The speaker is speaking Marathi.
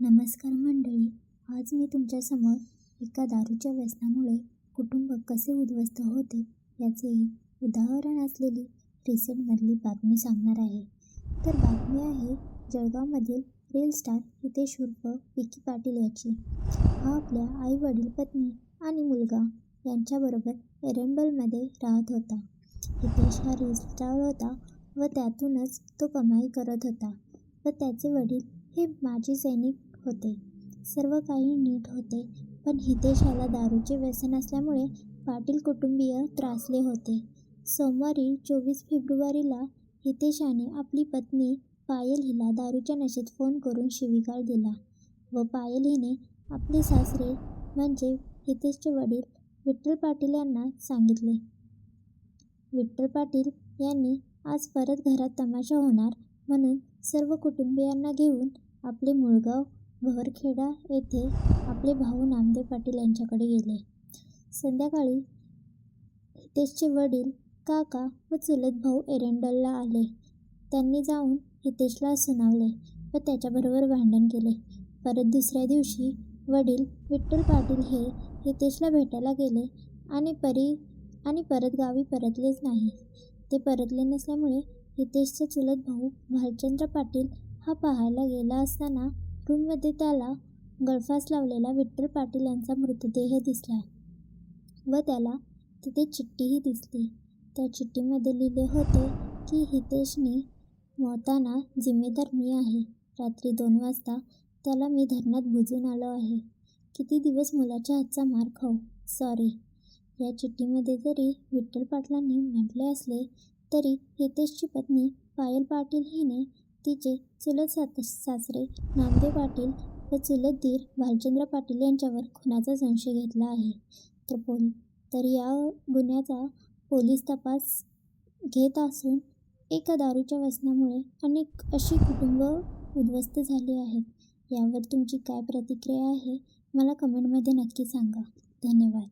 नमस्कार मंडळी आज मी तुमच्यासमोर एका दारूच्या व्यसनामुळे कुटुंब कसे उद्ध्वस्त होते याचे एक उदाहरण असलेली रिसेंटमधली बातमी सांगणार आहे. तर बातमी आहे जळगावमधील रेल स्टार हितेश उर्फ विकी पाटील याची. हा आपल्या आई वडील पत्नी आणि मुलगा यांच्याबरोबर एरंडोलमध्ये राहत होता. हितेश हा रेल स्टार होता व त्यातूनच तो कमाई करत होता. व त्याचे वडील हे माजी सैनिक होते. सर्व काही नीट होते पण हितेशाला दारूचे व्यसन असल्यामुळे पाटील कुटुंबीय त्रासले होते. सोमवारी चोवीस फेब्रुवारीला हितेशाने आपली पत्नी पायल हिला दारूच्या नशेत फोन करून शिविकार दिला व पायल हिने आपले सासरे म्हणजे हितेशचे वडील विठ्ठल पाटील यांना सांगितले. विठ्ठल पाटील यांनी आज परत घरात तमाशा होणार म्हणून सर्व कुटुंबियांना घेऊन आपले मुळगाव भवरखेडा येथे आपले भाऊ नामदेव पाटील यांच्याकडे गेले. संध्याकाळी हितेशचे वडील काका व चुलत भाऊ एरंडलला आले. त्यांनी जाऊन हितेशला सुनावले व त्याच्याबरोबर भांडण केले. परत दुसऱ्या दिवशी वडील विठ्ठल पाटील हे हितेशला भेटायला गेले आणि परी आणि परत गावी परतलेच नाही. ते परतले नसल्यामुळे हितेशचा चुलत भाऊ भालचंद्र पाटील हा पाहायला गेला असताना बाथरूममध्ये त्याला गळफास लावलेला विठ्ठल पाटील यांचा मृतदेह दिसला व त्याला तिथे चिठ्ठीही दिसली. त्या चिठ्ठीमध्ये लिहिले होते की हितेशने मौताना जिम्मेदार मी आहे. रात्री दोन वाजता त्याला मी धरणात बुजून आलो आहे. किती दिवस मुलाच्या हातचा मार खाऊ? सॉरी. या चिठ्ठीमध्ये जरी विठ्ठल पाटलांनी म्हटले असले तरी हितेशची पत्नी पायल पाटील हिने तिचे चुलत सात सासरे नामदेव पाटील व चुलत दीर भालचंद्र पाटील यांच्यावर खुनाचा संशय घेतला आहे. तर पोल तर या गुन्ह्याचा पोलीस तपास घेत असून एका दारूच्या व्यसनामुळे अनेक अशी कुटुंब उद्ध्वस्त झाली आहेत. यावर तुमची काय प्रतिक्रिया आहे मला कमेंटमध्ये नक्की सांगा. धन्यवाद.